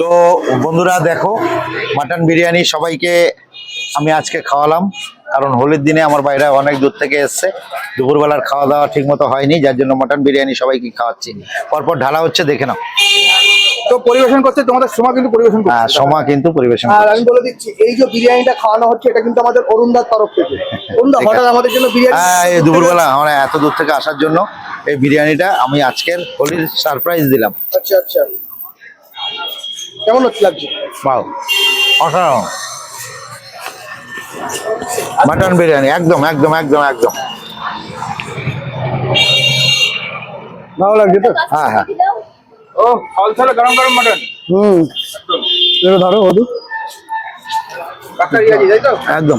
তো বন্ধুরা দেখো মাটন বিরিয়ানি সবাইকে আমি আজকে খাওয়ালাম। কারণ হোলির দিনে আমার বাইরে অনেক দূর থেকে এসছে। দুপুরবেলার খাওয়া দাওয়া ঠিক মতো হয়নি যার জন্য মাটন বিরিয়ানি সবাইকে খাওয়াচ্ছি। পরপর ঢালা হচ্ছে দেখে নাও। তো পরিবেশন করছে তোমাদের সময় কিন্তু পরিবেশন করছে। হ্যাঁ, সমা কিন্তু পরিবেশন আর আমি বলে দিচ্ছি এই যে বিরিয়ানিটা খাওয়ানো হচ্ছে এটা কিন্তু আমাদের অরুণদার তরফ থেকে। অরুণদা হঠাৎ আমাদের জন্য বিরিয়ানি হ্যাঁ এই দুপুরবেলা আমরা এত দূর থেকে আসার জন্য এই বিরিয়ানিটা আমি আজকের হোলির সারপ্রাইজ দিলাম। আচ্ছা আচ্ছা। কেমন হচ্ছে লাগছে? বাও অসাধারণ। মাটন বিরিয়ানি একদম একদম একদম একদম। ভালো লাগছে তো? হ্যাঁ হ্যাঁ। ও ফল ছলে গরম গরম মাটন। হুম। এটা ধরো হদু তো? একদম।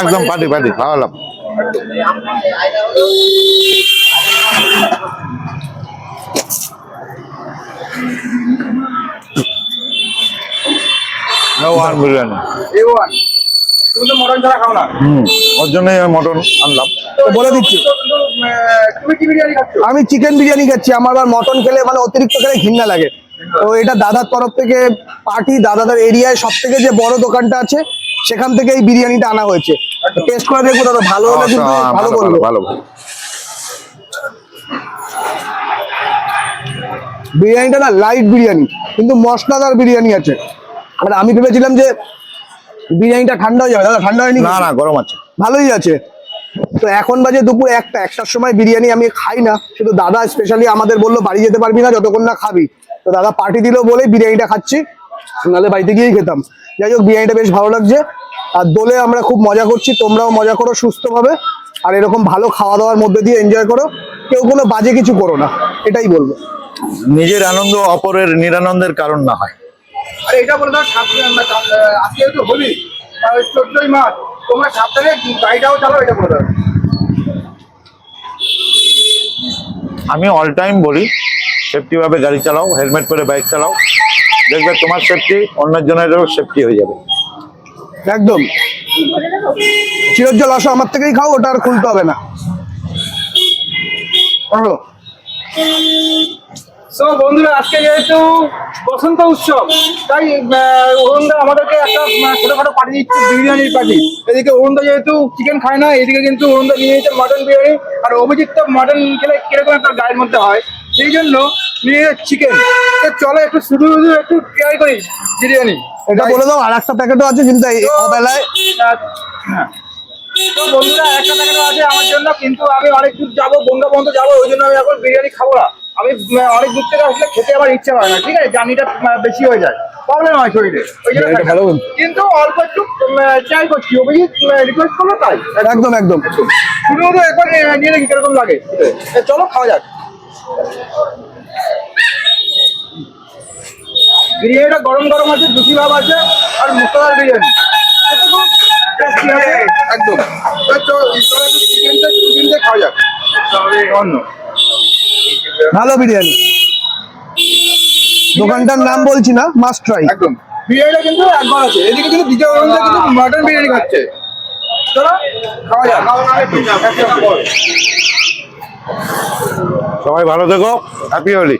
একদম পার্টি পার্টি খাওয়ালাম। ওয়ান বিরিয়ানি এ ওয়ান তুমি তো মটন ছাড়া খাও না? হুম ওর জন্যই আমি মটন আনলাম। তো বলে দিচ্ছি। তো- তো, আহ, তুমি কি বিরিয়ানি খাচ্ছ? আমি চিকেন বিরিয়ানি খাচ্ছি আমার আবার মটন খেলে মানে অতিরিক্ত খেলে ঘৃণা লাগে। তো এটা দাদার তরফ থেকে পার্টি দাদাদের এরিয়ায় সব থেকে যে বড় দোকানটা আছে সেখান থেকে এই বিরিয়ানিটা আনা হয়েছে। টেস্ট করে দেখব দাদা ভালো হলে কিন্তু হ্যাঁ, ভালো বলব ভালো বিরিয়ানিটা না লাইট বিরিয়ানি কিন্তু মশলাদার বিরিয়ানি আছে। আর আমি ভেবেছিলাম যে বিরিয়ানিটা ঠান্ডা হয়ে যাবে। দাদা ঠান্ডা হয়নি? না না গরম আছে। ভালোই আছে। তো এখন বাজে দুপুর একটা একটার সময় বিরিয়ানি আমি খাই না। শুধু দাদা স্পেশালি আমাদের বলল বাড়ি যেতে পারবি না যতক্ষণ না খাবি। তো দাদা পার্টি দিল বলেই বিরিয়ানিটা খাচ্ছি। নাহলে বাড়িতে গিয়েই খেতাম। যাই হোক বিরিয়ানিটা বেশ ভালো লাগছে। আর দোলে আমরা খুব মজা করছি তোমরাও মজা করো সুস্থভাবে। আর এরকম ভালো খাওয়া দাওয়ার মধ্যে দিয়ে এনজয় করো। কেউ কোনো বাজে কিছু করো না এটাই বলব। নিজের আনন্দ অপরের নিরানন্দের কারণ না হয়। আরে এটা বলে দাও সাবধানে আমরা আহ, আজকে তো হোলি চোদ্দই মাস তোমরা সাবধানে গাড়িটাও চালাও এটা বলে দাও। আমি অল টাইম বলি সেফটি ভাবে গাড়ি চালাও হেলমেট পরে বাইক চালাও। দেখবে তোমার সেফটি অন্যের জনেরও সেফটি হয়ে যাবে। একদম। চিরজ্জল আসো, আমার থেকেই খাও, ওটা আর খুলতে হবে না। হলো তো বন্ধুরা, আজকে যেহেতু বসন্ত উৎসব, তাই অরুণদা আমাদেরকে একটা ছোটখাটো পার্টি দিচ্ছে, বিরিয়ানির পার্টি। এদিকে অরুণদা যেহেতু চিকেন খায় না, এদিকে কিন্তু অরুণদা নিয়ে নিয়েছে মাটন বিরিয়ানি। আর অভিজিৎ তো মাটন খেলে কীরকম একটা গায়ের মধ্যে হয়? সেই জন্য নিয়ে চিকেন চলো একটু শুধু শুধু একটু ট্রাই করি বিরিয়ানি। এটা বলে দাও আর একটা প্যাকেটও আছে কিন্তু এই অবেলায়। হ্যাঁ। তো বন্ধুরা একটা প্যাকেটও আছে আমার জন্য কিন্তু আমি অনেক দূর যাব বন্ধু বন্ধু যাব ওই জন্য আমি এখন বিরিয়ানি খাব না। আমি অনেক দূর থেকে আসলে খেতে আমার ইচ্ছা হয় না ঠিক আছে? জার্নিটা বেশি হয়ে যায়। প্রবলেম হয় শরীরে ওই জন্য। কিন্তু অল্প একটু ট্রাই করছি। রিকোয়েস্ট করল তাই? একদম একদম। শুধু একবার নিয়ে দেখি কীরকম লাগে। চলো খাওয়া যাক। বিরিয়ানিটা গরম গরম আছে জুসি ভাব আছে আর মশলাদার বিরিয়ানি একদম। চিকেনটা খাওয়া যাক। অন্য ভালো বিরিয়ানি। দোকানটার নাম বলছি না মাস্ট ট্রাই একদম। বিরিয়ানিটা কিন্তু একবার আছে। এদিকে কিন্তু দ্বিতীয় কিন্তু মাটন বিরিয়ানি খাচ্ছে। চলো খাওয়া যাক। সবাই ভালো থেকো হ্যাপি হোলি